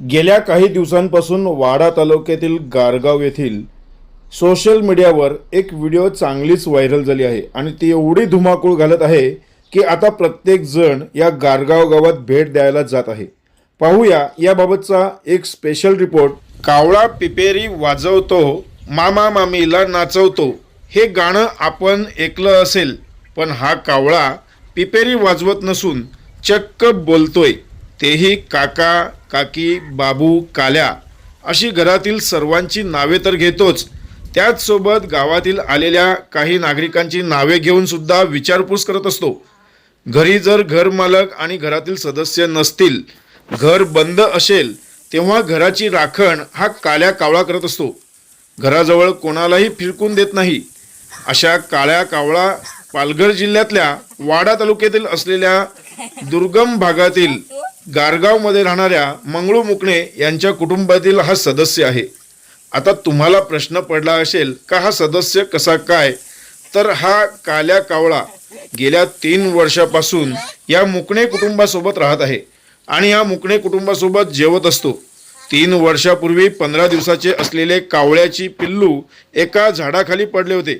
गेल्या काही दिवसांपासून वाडा तालुक्यातील गारगाव येथील सोशल मीडियावर एक व्हिडिओ चांगलीच व्हायरल झाली आहे आणि ती एवढी धुमाकूळ घालत आहे की आता प्रत्येक जण या गारगाव गावात भेट द्यायला जात आहे. पाहूया याबाबतचा एक स्पेशल रिपोर्ट कावळा पिपेरी वाजवतो मामा मामीला नाचवतो. हे गाणं आपण ऐकलं असेल पण हा कावळा पिपेरी वाजवत नसून चक्क बोलतोय. तेही काका काकी बाबू काल्या अशी घरातील सर्वांची नावे तर घेतोच. त्याचसोबत गावातील आलेल्या काही नागरिकांची नावे घेऊन सुद्धा विचारपूस करत असतो. घरी जर घरमालक आणि घरातील सदस्य नसतील घर बंद असेल तेव्हा घराची राखण हा काळ्या कावळा करत असतो. घराजवळ कोणालाही फिरकून देत नाही. अशा काळ्या कावळा पालघर जिल्ह्यातल्या वाडा तालुक्यातील असलेल्या दुर्गम भागातील गारगावमध्ये राहणाऱ्या मंगळू मुकणे यांच्या कुटुंबातील हा सदस्य आहे. आता तुम्हाला प्रश्न पडला असेल का हा सदस्य कसा काय? तर हा काल्या कावळा गेल्या तीन वर्षापासून या मुकणे कुटुंबासोबत राहत आहे आणि या मुकणे कुटुंबासोबत जेवत असतो. तीन वर्षापूर्वी पंधरा दिवसाचे असलेले कावळ्याची पिल्लू एका झाडाखाली पडले होते.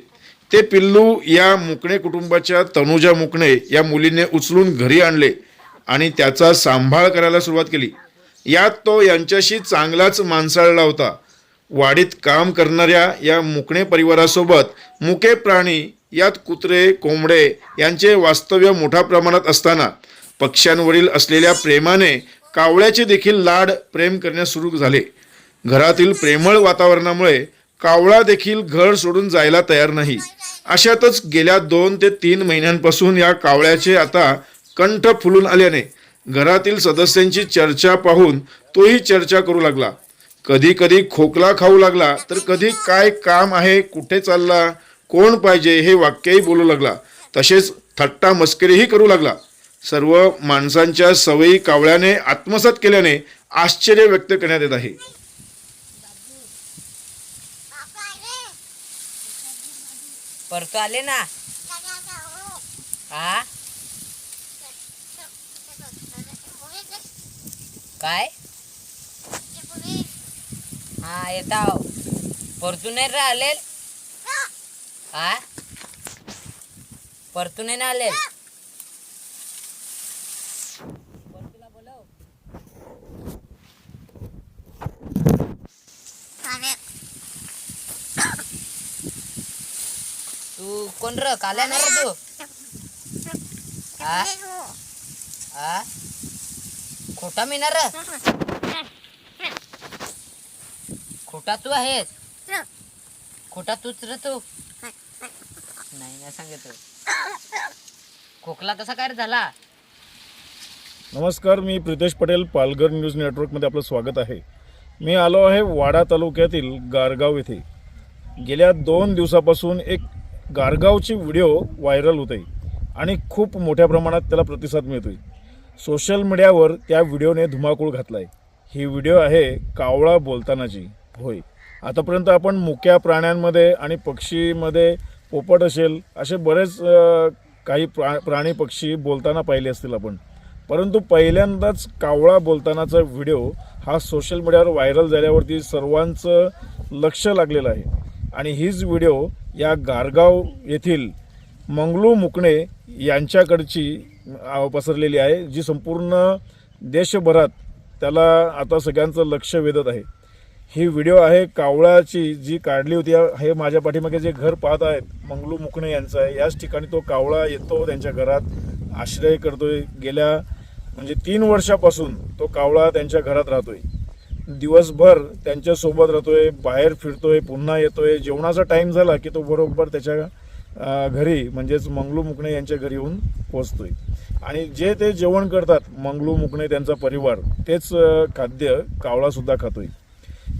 ते पिल्लू या मुकणे कुटुंबाच्या तनुजा मुकणे या मुलीने उचलून घरी आणले. आणि त्याचा सांभाळ करायला सुरुवात केली. यात तो यांच्याशी चांगलाच माणसाळला होता. वाडीत काम करणाऱ्या या मुकणे परिवारासोबत मुके प्राणी यात कुत्रे कोंबडे यांचे वास्तव्य मोठ्या प्रमाणात असताना पक्ष्यांवरील असलेल्या प्रेमाने कावळ्याचे देखील लाड प्रेम करण्यास सुरू झाले. घरातील प्रेमळ वातावरणामुळे कावळा देखील घर सोडून जायला तयार नाही. अशातच गेल्या दोन ते तीन महिन्यांपासून या कावळ्याचे आता कंठ फुलून आल्याने घरातील सदस्यांची चर्चा पाहून तोही चर्चा करू लागला. कधी कधी खोकला खाऊ लागला तर कधी काय काम आहे कुठे चालला कोण पाहिजे हे वाक्यही बोलू लागला. तसेच थट्टा मस्करीही करू लागला. सर्व माणसांच्या सवयी कावळ्याने आत्मसात केल्याने आश्चर्य व्यक्त करण्यात येत आहे. परतो आले ना? हा काय? हा येता हो. परतून आले हा? परतून ना परतूला बोलव. तू कोण र? काल्या ना रे तू हा? हा? खोटा मिनार? खोटा तू आहेस? खोटा तूच रे तू. नाही नाही सांगत. खोकला कसा काय रे झाला? नमस्कार मी प्रितेश पटेल पालघर न्यूज नेटवर्कमध्ये आपलं स्वागत आहे. मी आलो आहे वाडा तालुक्यातील गारगाव येथे गेल्या दोन दिवसापासून एक गारगावची व्हिडिओ व्हायरल होत आहे आणि खूप मोठ्या प्रमाणात त्याला प्रतिसाद मिळतो आहे सोशल मीडियावर त्या व्हिडिओने धुमाकूळ घातला आहे ही व्हिडिओ आहे कावळा बोलतानाची. होय. आतापर्यंत आपण मुक्या प्राण्यांमध्ये आणि पक्षीमध्ये पोपट असेल असे बरेच काही प्रा प्राणी पक्षी बोलताना पाहिले असतील आपण. परंतु पहिल्यांदाच कावळा बोलतानाचा व्हिडिओ हा सोशल मीडियावर व्हायरल झाल्यावरती सर्वांचं लक्ष लागलेलं आहे. आणि हीच व्हिडिओ या गारगाव येथील मंगलू मुकणे यांच्याकडची पसरलेली आहे जी संपूर्ण देशभरात त्याला आता सगळ्यांचं लक्ष वेधत आहे. ही व्हिडिओ आहे कावळाची जी काढली होती. हे माझ्या पाठीमागे जे घर पाहत आहेत मंगलू मुकणे यांचं आहे. याच ठिकाणी तो कावळा येतो त्यांच्या घरात आश्रय करतोय. गेल्या म्हणजे तीन वर्षापासून तो कावळा त्यांच्या घरात राहतोय. दिवसभर त्यांच्यासोबत राहतोय बाहेर फिरतोय पुन्हा येतोय. जेवणाचा टाईम झाला की तो बरोबर त्याच्या घरी म्हणजेच मंगलू मुकणे यांच्या घरी येऊन पोचतोय आणि जे ते जेवण करतात मंगलू मुकणे त्यांचा परिवार तेच खाद्य कावळा सुद्धा खातोय.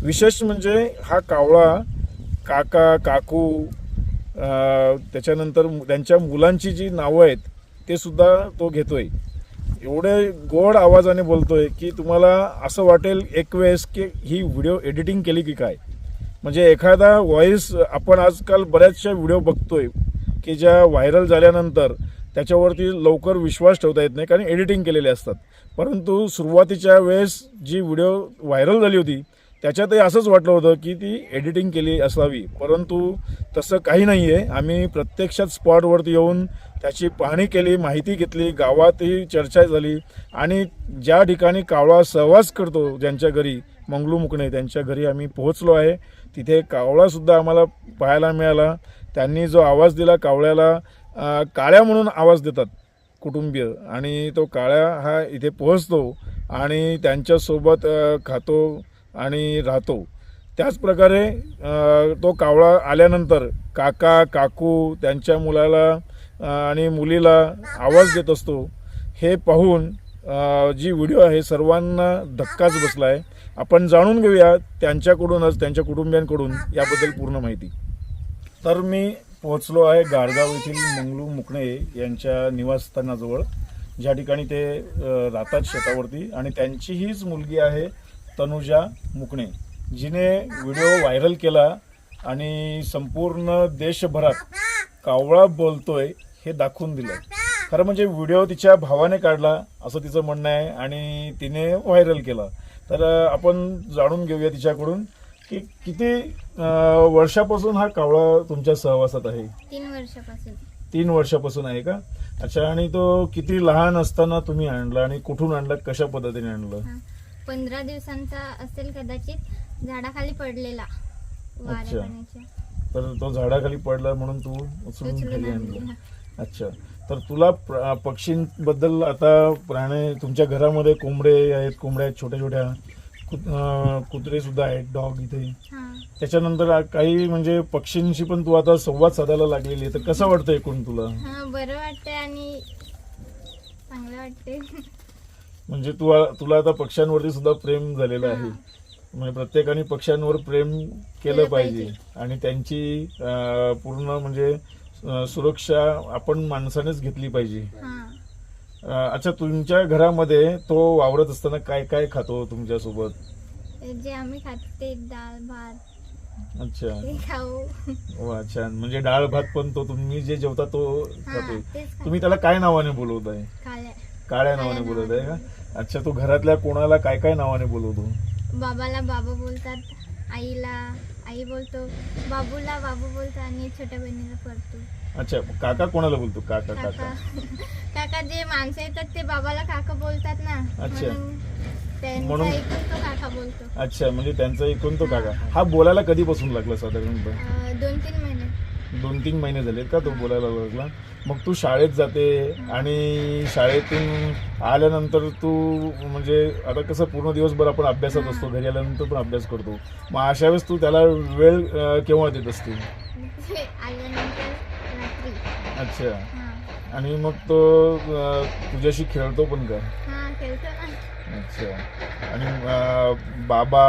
विशेष म्हणजे हा कावळा काका काकू त्याच्यानंतर त्यांच्या मुलांची जी नावं आहेत ते सुद्धा तो घेतोय. एवढे गोड आवाजाने बोलतोय की तुम्हाला असं वाटेल एक वेळेस की ही व्हिडिओ एडिटिंग केली की काय? म्हणजे एखादा व्हॉइस आपण आजकाल बऱ्याचशा व्हिडिओ बघतोय की ज्या व्हायरल झाल्यानंतर त्याच्यावरती लवकर विश्वास ठेवता येत नाही कारण एडिटिंग केलेले असतात. परंतु सुरुवातीच्या वेळेस जी व्हिडिओ व्हायरल झाली होती त्याच्यातही असंच वाटलं होतं की ती एडिटिंग केली असावी. परंतु तसं काही नाही आहे आम्ही प्रत्यक्षात स्पॉटवरती येऊन त्याची पाहणी केली माहिती घेतली गावातही चर्चा झाली आणि ज्या ठिकाणी कावळा सहवास करतो ज्यांच्या घरी मंगलू मुकणे त्यांच्या घरी आम्ही पोहोचलो आहे. तिथे कावळासुद्धा आम्हाला पाहायला मिळाला. त्यांनी जो आवाज दिला कावळ्याला काळ्या म्हणून आवाज देतात कुटुंबीय. आणि तो काळ्या हा इथे पोहोचतो आणि त्यांच्यासोबत खातो आणि राहतो. त्याचप्रकारे तो कावळा आल्यानंतर काका काकू त्यांच्या मुलाला आणि मुलीला आवाज देत असतो. हे पाहून जी व्हिडिओ आहे सर्वांना धक्काच बसला आहे आपण जाणून घेऊया त्यांच्याकडूनच त्यांच्या कुटुंबियांकडून याबद्दल पूर्ण माहिती. तर मी पोहोचलो आहे गारगाव येथील मंगलू मुकणे यांच्या निवासस्थानाजवळ. ज्या ठिकाणी ते राहतात शेतावरती आणि त्यांची हीच मुलगी आहे तनुजा मुकणे. जिने व्हिडिओ व्हायरल केला आणि संपूर्ण देशभरात कावळा बोलतोय हे दाखवून दिलं खरं म्हणजे व्हिडिओ तिच्या भावाने काढला असं तिचं म्हणणं आहे आणि तिने व्हायरल केला. तर आपण जाणून घेऊया तिच्याकडून की किती वर्षापासून हा कावळा तुमच्या सहवासात आहे? तीन वर्षापासून. तीन वर्षापासून आहे का? अच्छा आणि तो किती लहान असताना तुम्ही आणला आणि कुठून आणला कशा पद्धतीने आणलं. पंधरा दिवसांचा असेल कदाचित झाडाखाली पडलेला अच्छा. तर तो झाडाखाली पडला म्हणून तू उचलून खाली आणली. अच्छा. तर तुला पक्षींबद्दल आता प्राणी तुमच्या घरामध्ये कोंबडे आहेत कोंबड्या आहेत छोट्या छोट्या कुत्रे सुद्धा आहेत डॉग इथे. त्याच्यानंतर काही म्हणजे पक्षींशी पण तू आता संवाद साधायला लागलेली आहे तर कसं वाटतं एकूण तुला? हा बरं वाटतंय आणि चांगलं वाटते म्हणजे तू तुला आता पक्ष्यांवरती सुद्धा प्रेम झालेलं आहे. म्हणजे प्रत्येकाने पक्ष्यांवर प्रेम केलं पाहिजे. आणि त्यांची पूर्ण म्हणजे सुरक्षा आपण माणसानेच घेतली पाहिजे. अच्छा तुमच्या घरामध्ये तो वावरत असताना काय काय खातो तुमच्यासोबत? जे आम्ही खातो ते डाळ भात. अच्छा. खाऊ. छान. म्हणजे डाळ भात पण तो तुम्ही जे जेवता तो हा खातोय. तेच खा- तुम्ही त्याला काय नावाने बोलवताय? खाल्या काळ्या नावाने काळ्या बोलवताय का? अच्छा तू घरातल्या कोणाला काय काय नावाने बोलवतो? बाबाला बाबा बोलतात आईला. आई बोलतो बाबूला बाबू बोलतो आणि छोट्या बहिणीला करतो अच्छा काका कोणाला बोलतो? काका काका. काका. काका जे माणसं येतात ते बाबाला काका बोलतात ना. अच्छा. म्हणून त्यांचा म्हणून- ऐकून तो काका बोलतो. अच्छा म्हणजे त्यांचा एकूण तो काका. हा बोलायला कधीपासून लागला साधारणतः दोन तीन महिने. दोन तीन महिने झालेत का तो बोलायला लागला. मग तू शाळेत जाते आणि शाळेतून आल्यानंतर तू म्हणजे आता कसं पूर्ण दिवसभर आपण अभ्यासात असतो घरी आल्यानंतर पण अभ्यास करतो. मग अशा वेळेस तू त्याला वेळ केव्हा देत असते? अच्छा. आणि मग तो तुझ्याशी खेळतो पण का? अच्छा. आणि बाबा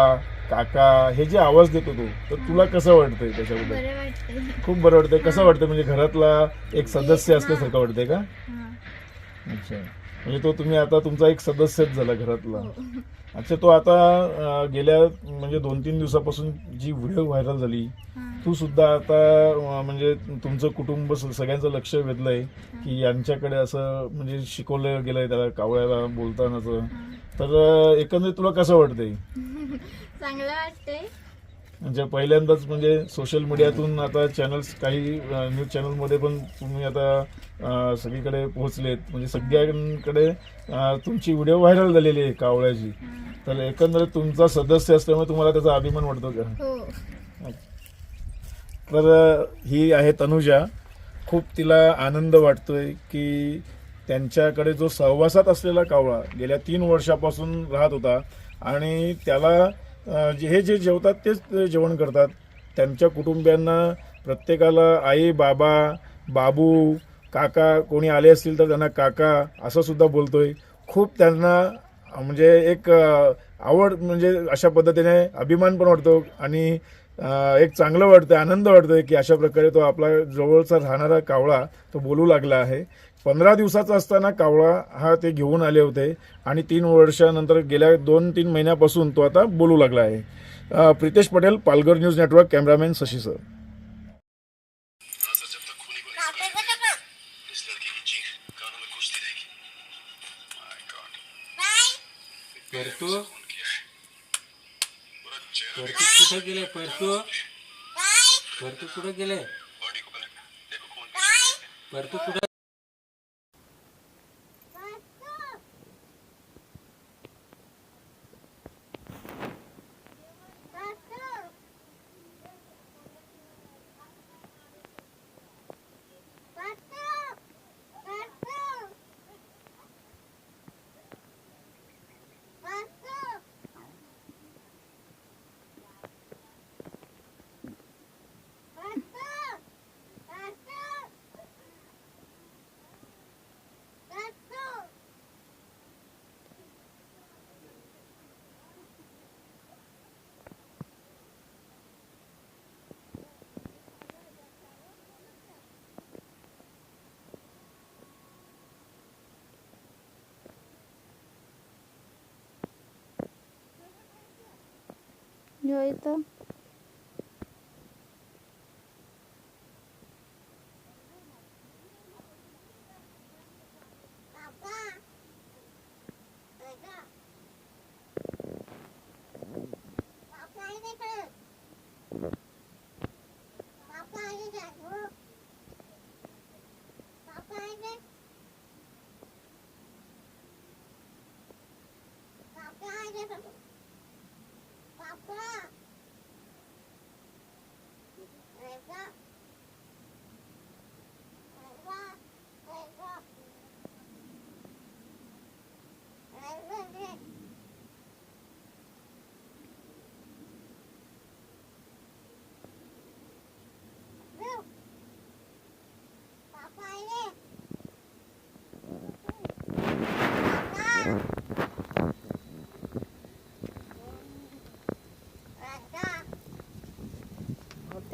काका हे जे आवाज देतो तू तर तुला कसं वाटतंय त्याच्याबद्दल? खूप बरं वाटतंय. कसं वाटतं म्हणजे घरातला एक सदस्य असल्यासारखं वाटतंय का? अच्छा. म्हणजे तो तुम्ही आता तुमचा एक सदस्यच झाला घरातला. हो. अच्छा तो आता अं, गेल्या म्हणजे दोन तीन दिवसापासून जी व्हिडिओ व्हायरल झाली तू सुद्धा आता अं, म्हणजे तुमचं कुटुंब स- सगळ्यांचं लक्ष वेधलंय की यांच्याकडे असं म्हणजे शिकवलं गेलंय त्याला कावळ्याला बोलतानाचं. तर अं, एकंदरीत तुला कसं वाटतंय? चांगलं वाटतंय. म्हणजे पहिल्यांदाच म्हणजे सोशल मीडियातून आता चॅनल्स काही न्यूज चॅनलमध्ये पण तुम्ही आता अं, सगळीकडे पोहोचलेत. म्हणजे सगळ्यांकडे अं, तुमची व्हिडिओ व्हायरल झालेली आहे कावळ्याची. तर एकंदरीत तुमचा सदस्य असल्यामुळे तुम्हाला त्याचा अभिमान वाटतो का? हो. तर ही आहे तनुजा. खूप तिला आनंद वाटतोय की त्यांच्याकडे जो सहवासात असलेला कावळा गेल्या तीन वर्षापासून राहत होता आणि त्याला हे जे जेवतात तेच ते जेवण करतात. त्यांच्या कुटुंबियांना प्रत्येकाला आई बाबा बाबू काका कोणी आले असतील तर त्यांना काका असं सुद्धा बोलतोय. खूप त्यांना म्हणजे एक आवड म्हणजे अशा पद्धतीने अभिमान पण वाटतो आणि एक चांगलं वाटतं आनंद वाटतोय की अशा प्रकारे तो आपला जवळचा राहणारा कावळा तो बोलू लागला आहे. पंधरा दिवसाचा असताना कावळा हा ते घेऊन आले होते आणि तीन वर्षानंतर गेल्या दोन तीन महिन्यापासून तो आता बोलू लागला आहे. Pritesh Patel Palghar news network cameraman Shashi sir. परतू. गेले परतू? कुठं गेले? परतू объясню это.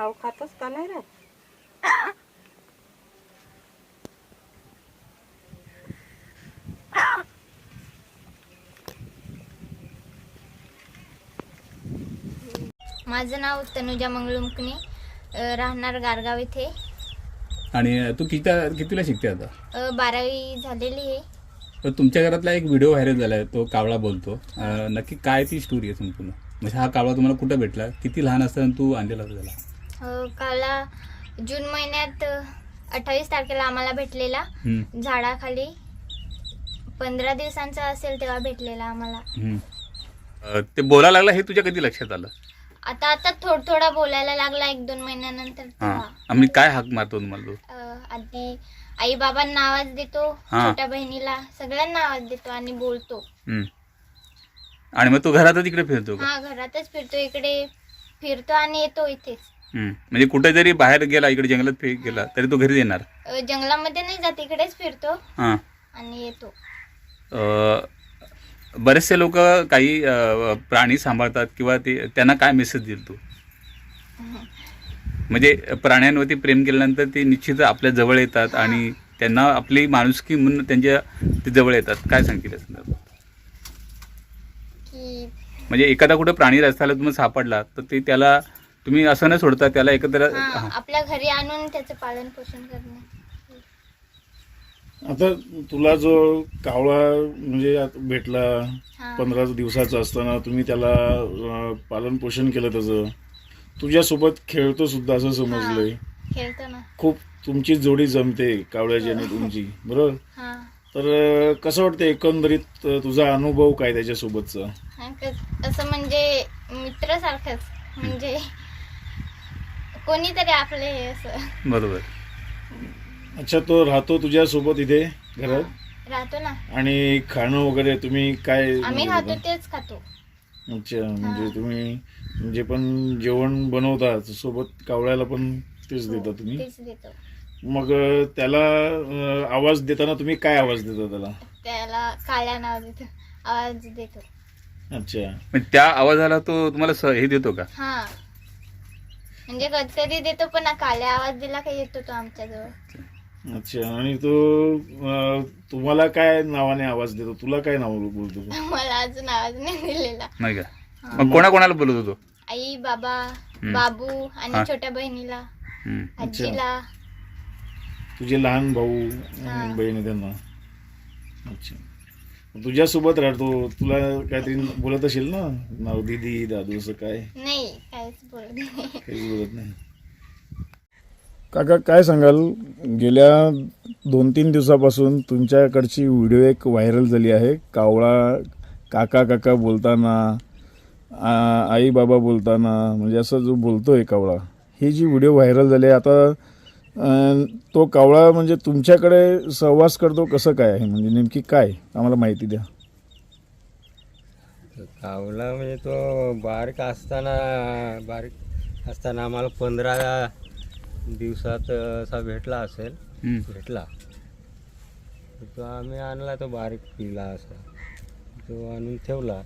खाऊ खातोस का नाही रे माझं नाव तनुजा मंगळुमकणे अ, राहणार गारगाव इथे. आणि तू किती कितीला शिकते आता? अ, बारावी झालेली आहे. तर तुमच्या घरातला एक व्हिडिओ व्हायरल झाला आहे तो कावळा बोलतो. अं, नक्की काय ती स्टोरी आहे संपूर्ण? म्हणजे हा कावळा तुम्हाला कुठं भेटला? किती लहान असताना तू आणलेला होता त्याला अ, काला जून महिन्यात अठ्ठावीस तारखेला आम्हाला भेटलेला हम्म, झाडाखाली पंधरा दिवसांचा असेल तेव्हा भेटलेला आम्हाला हम्म. अं, ते बोलायला लागला हे तुझ्या कधी लक्षात आलं आता आता थोडं थोडा बोलायला लागला एक दोन महिन्यानंतर हा. आम्ही काय हाक मारतो तुम्हाला तो? अ, आधी आई बाबांना आवाज देतो हा. छोट्या बहिणीला सगळ्यांना आवाज देतो आणि बोलतो हम्म. आणि मग तो घरातच इकडे फिरतो का हा घरातच फिरतो इकडे फिरतो आणि येतो इथेच. म्हणजे कुठे जरी बाहेर गेला इकडे जंगलात फे- गेला तरी तो घरी येणार. अ, जंगलामध्ये नाही जात इकडेच फिरतो हां. आणि येतो. अ, बरेचसे लोक काही अ, प्राणी सांभाळतात किंवा ते त्यांना काय मेसेज देईल तू? म्हणजे प्राण्यांवरती प्रेम केल्यानंतर ते निश्चित आपल्या जवळ येतात आणि त्यांना आपली माणुसकी म्हणून त्यांच्या ते जवळ येतात. काय सांगतील या संदर्भात? की म्हणजे एखादा कुठं प्राणी रस्त्याला तुम्ही सापडला तर ते त्याला तुम्ही असं न सोडता त्याला एकत्र हा हा. आपल्या घरी आणून त्याचं पालन पोषण करणे. आता तुला जो कावळा म्हणजे आत- भेटला हा. पंधरा दिवसाचा असताना तुम्ही त्याला पालन पोषण केलं त्याचं. तुझ्यासोबत खेळतो सुद्धा असं समजलंय. खेळतो ना. खूप तुमची जोडी जमते कावळ्याची आणि तुमची बरोबर? हा. तर अं, कसं वाटतं एकंदरीत अं, तुझा अनुभव काय त्याच्यासोबतचा? हा, कस- असं म्हणजे मित्रासारखंच. म्हणजे कोणीतरी आपले हे असं. बरोबर. अच्छा तो राहतो तुझ्यासोबत इथे घरात? राहतो ना. आणि खाणं वगैरे तुम्ही काय आम्ही म्हणजे खातो तेच खातो. अच्छा म्हणजे तुम्ही जे पण जेवण बनवता सोबत कावळ्याला पण तेच देता तुम्ही? तेच देतो. मग अं, त्याला अं, आवाज देताना तुम्ही काय आवाज देता त्याला? त्याला काळ्या नाव देतो आवाज देतो. अच्छा. पण त्या आवाजाला तो तुम्हाला स- हे देतो का? हा. म्हणजे कधी देतो पण ना काळ्या आवाज दिला का येतो तो आमच्याजवळ. अच्छा आणि तो अं, तुम्हाला काय नावाने आवाज देतो? तुला काय नाव बोलतो? तो? मला अजून आवाज नाही दिलेला. नाही का? मग कोणा कोणाला बोलत होतो? आई बाबा बाबू आणि हा. छोट्या बहिणीला हम्म. आजीला. तुझे लहान भाऊ. आणि बहिणी त्यांना. अच्छा. तुझ्यासोबत राहतो तुला काहीतरी बोलत असेल ना? नाव दीदी दादू असं काय? नाही काहीच बोलत नाही. काहीच बोलत नाही. काका काय सांगाल? गेल्या दोन तीन दिवसापासून तुमच्याकडची व्हिडिओ एक व्हायरल झाली आहे. कावळा काका काका बोलताना आ- आई बाबा बोलताना म्हणजे असं जो बोलतोय कावळा ही जी व्हिडिओ व्हायरल झाली आहे आता तो कावळा म्हणजे तुमच्याकडे सहवास करतो कसं काय आहे? म्हणजे नेमकी काय? आम्हाला माहिती द्या. कावला म्हणजे तो बारीक असताना बारीक असताना आम्हाला पंधरा दिवसात असा भेटला असेल. भेटला. तो आम्ही आणला तो बारीक पिला असा. तो आणून ठेवला.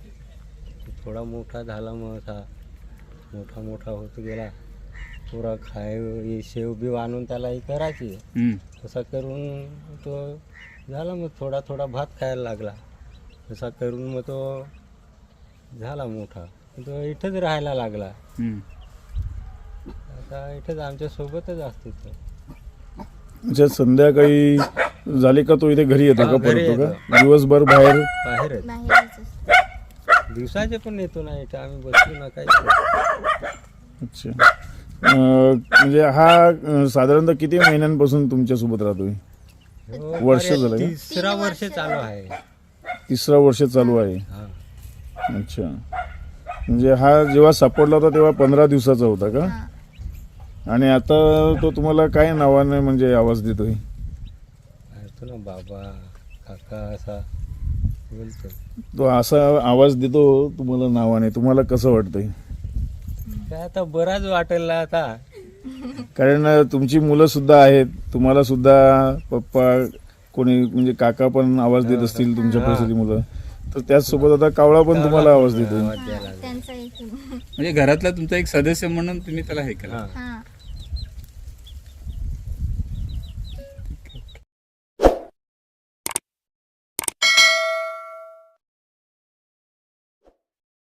तो थोडा मोठा झाला मग असा. मोठा मोठा होत गेला. पुरा खाय हे शेव बिव आणून त्याला ही करायची. हम्म. तसा करून तो झाला मग थोडा थोडा भात खायला लागला. तसा करून मग तो झाला मोठा. तो इथंच राहायला लागला. हम्म. आता इथंच आमच्या सोबतच असतो तो. म्हणजे संध्याकाळी झाली का तो इथे घरी येतो हा, का घरी परत का? दिवसभर बाहेर? बाहेरच. बाहेरच असतो. दिवसाचे पण येतो ना इथं. आम्ही बसलो ना काही. अच्छा. म्हणजे हा साधारणतः किती महिन्यांपासून तुमच्यासोबत राहतोय? हो, वर्ष झालं का? तिसरा वर्ष चालू आहे. तिसरा वर्ष चालू आहे. हा. अच्छा. म्हणजे हा जेव्हा सापडला होता तेव्हा पंधरा दिवसाचा होता का. आणि आता तो तुम्हाला काय नावाने म्हणजे आवाज देतोय? ना बाबा काका असा बोलतो तो असा आवाज देतो तुम्हाला नावाने. तुम्हाला कसं वाटतंय? काय आता बराच वाटेल आता. कारण तुमची मुलं सुद्धा आहेत. तुम्हाला सुद्धा पप्पा कोणी म्हणजे काका पण आवाज देत असतील तुमच्या परिस्थिती मुलं. तर त्याचसोबत आता कावळा पण तुम्हाला आवाज एक म्हणजे घरातला तुमचा एक सदस्य म्हणून तुम्ही त्याला हे केलं.